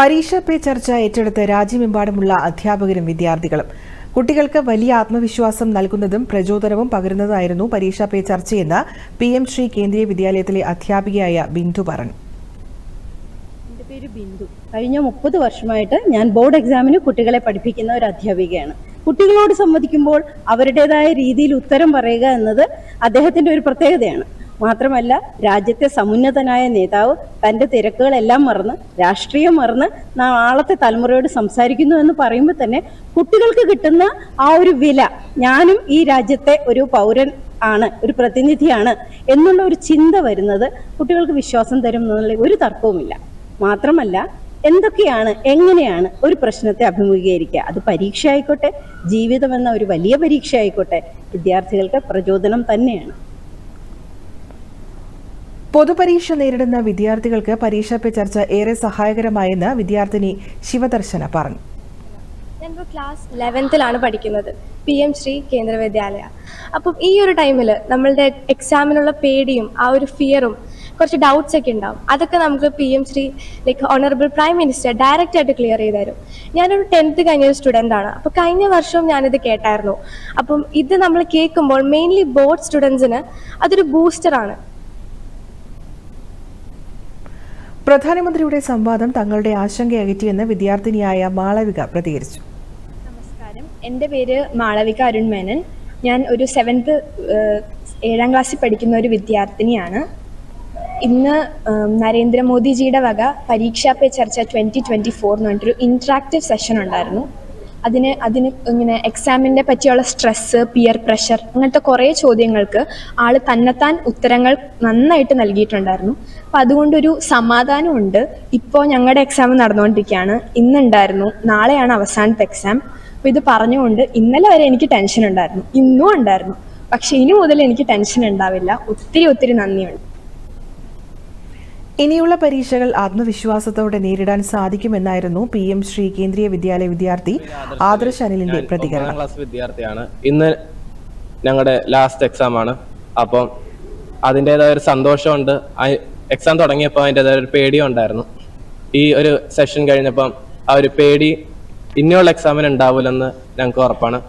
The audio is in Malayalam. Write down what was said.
പരീക്ഷ പേ ചർച്ച ഏറ്റെടുത്ത് രാജ്യമെമ്പാടുമുള്ള അധ്യാപകരും വിദ്യാർത്ഥികളും. കുട്ടികൾക്ക് വലിയ ആത്മവിശ്വാസം നൽകുന്നതും പ്രചോദനവും പകരുന്നതായിരുന്നു പരീക്ഷാ പേ ചർച്ചയെന്ന് പി എം ശ്രീ കേന്ദ്രീയ വിദ്യാലയത്തിലെ അധ്യാപികയായ ബിന്ദു പറഞ്ഞു. എന്റെ പേര് ബിന്ദു. കഴിഞ്ഞ മുപ്പത് വർഷമായിട്ട് ഞാൻ ബോർഡ് എക്സാമിന് കുട്ടികളെ പഠിപ്പിക്കുന്ന ഒരു അധ്യാപികയാണ്. കുട്ടികളോട് സംവദിക്കുമ്പോൾ അവരുടേതായ രീതിയിൽ ഉത്തരം പറയുക എന്നത് അദ്ദേഹത്തിന്റെ ഒരു പ്രത്യേകതയാണ്. മാത്രമല്ല രാജ്യത്തെ സമുന്നതനായ നേതാവ് തന്റെ തിരക്കുകളെല്ലാം മറന്ന് രാഷ്ട്രീയം മറന്ന് നാളത്തെ തലമുറയോട് സംസാരിക്കുന്നു എന്ന് പറയുമ്പോൾ തന്നെ കുട്ടികൾക്ക് കിട്ടുന്ന ആ ഒരു വില ഞാനും ഈ രാജ്യത്തെ ഒരു പൗരൻ ആണ് ഒരു പ്രതിനിധിയാണ് എന്നുള്ള ഒരു ചിന്ത വരുന്നത് കുട്ടികൾക്ക് വിശ്വാസം തരും എന്നുള്ള ഒരു തർക്കവുമില്ല. മാത്രമല്ല എന്തൊക്കെയാണ് എങ്ങനെയാണ് ഒരു പ്രശ്നത്തെ അഭിമുഖീകരിക്കുക? അത് പരീക്ഷ ആയിക്കോട്ടെ ജീവിതം എന്ന ഒരു വലിയ പരീക്ഷ ആയിക്കോട്ടെ വിദ്യാർത്ഥികൾക്ക് പ്രചോദനം തന്നെയാണ്. പൊതുപരീക്ഷ നേരിടുന്ന വിദ്യാർത്ഥികൾക്ക് പരീക്ഷാ പേ ചർച്ച ഏറെ സഹായകരമായെന്ന് വിദ്യാർത്ഥിനി ശിവദർശന പറഞ്ഞു. ഞാനിപ്പോൾ ക്ലാസ് ലെവൻത്തിലാണ് പഠിക്കുന്നത്. പി എം ശ്രീ കേന്ദ്ര വിദ്യാലയ. അപ്പം ഈ ഒരു ടൈമിൽ നമ്മളുടെ എക്സാമിനുള്ള പേടിയും ആ ഒരു ഫിയറും കുറച്ച് ഡൗട്ട്സ് ഒക്കെ ഉണ്ടാവും. അതൊക്കെ നമുക്ക് P M Shri like honourable prime minister direct ആയിട്ട് ക്ലിയർ ചെയ്ത് തരും. ഞാനൊരു ടെൻത്ത് കഴിഞ്ഞ ഒരു സ്റ്റുഡന്റ് ആണ്. അപ്പോൾ കഴിഞ്ഞ വർഷവും ഞാനിത് കേട്ടായിരുന്നു. അപ്പം ഇത് നമ്മൾ കേൾക്കുമ്പോൾ മെയിൻലി ബോർഡ് സ്റ്റുഡൻസിന് അതൊരു ബൂസ്റ്ററാണ് പ്രധാനമന്ത്രിയുടെ സംവാദം തങ്ങളുടെ ആശങ്ക അകറ്റിയെന്ന് വിദ്യാർത്ഥിനിയായ മാളവിക പ്രതികരിച്ചു. നമസ്കാരം. എന്റെ പേര് മാളവിക അരുൺ മേനൻ ഞാൻ ഒരു സെവൻത്ത് ഏഴാം ക്ലാസ്സിൽ പഠിക്കുന്ന ഒരു വിദ്യാർത്ഥിനിയാണ്. ഇന്ന് നരേന്ദ്രമോദിജിയുടെ വക പരീക്ഷാ പേ ചർച്ച ട്വന്റി ട്വന്റി ഫോർ എന്ന് പറഞ്ഞിട്ടൊരു ഇൻട്രാക്റ്റീവ് സെഷൻ ഉണ്ടായിരുന്നു. അതിന് അതിന് ഇങ്ങനെ എക്സാമിനെ പറ്റിയുള്ള സ്ട്രെസ്സ് പിയർ പ്രഷർ അങ്ങനത്തെ കുറേ ചോദ്യങ്ങൾക്ക് ആൾ തന്നെത്താൻ ഉത്തരങ്ങൾ നന്നായിട്ട് നൽകിയിട്ടുണ്ടായിരുന്നു. അപ്പം അതുകൊണ്ടൊരു സമാധാനമുണ്ട്. ഇപ്പോൾ ഞങ്ങളുടെ എക്സാം നടന്നുകൊണ്ടിരിക്കുകയാണ് ഇന്നുണ്ടായിരുന്നു. നാളെയാണ് അവസാനത്തെ എക്സാം അപ്പോൾ ഇത് പറഞ്ഞുകൊണ്ട് ഇന്നലെ വരെ എനിക്ക് ടെൻഷൻ ഉണ്ടായിരുന്നു. ഇന്നും ഉണ്ടായിരുന്നു. പക്ഷെ ഇനി മുതൽ എനിക്ക് ടെൻഷൻ ഉണ്ടാവില്ല. ഒത്തിരി ഒത്തിരി നന്ദിയുണ്ട്. ഇനിയുള്ള പരീക്ഷകൾ ആത്മവിശ്വാസത്തോടെ നേരിടാൻ സാധിക്കുമെന്നായിരുന്നു പി എം ശ്രീ കേന്ദ്രീയ വിദ്യാലയ വിദ്യാർത്ഥി ആദർശ് അനിലിന്റെ പ്രതികരണം. ക്ലാസ് വിദ്യാർത്ഥിയാണ്. ഇന്ന് ഞങ്ങളുടെ ലാസ്റ്റ് എക്സാം ആണ്. അപ്പം അതിന്റെതായ ഒരു സന്തോഷമുണ്ട്. എക്സാം തുടങ്ങിയപ്പോൾ അതിന്റെതായ ഒരു പേടിയും ഉണ്ടായിരുന്നു. ഈ ഒരു സെഷൻ കഴിഞ്ഞപ്പം ആ ഒരു പേടി ഇനിയുള്ള എക്സാമിന് ഉണ്ടാവില്ലെന്ന് ഞങ്ങൾക്ക് ഉറപ്പാണ്.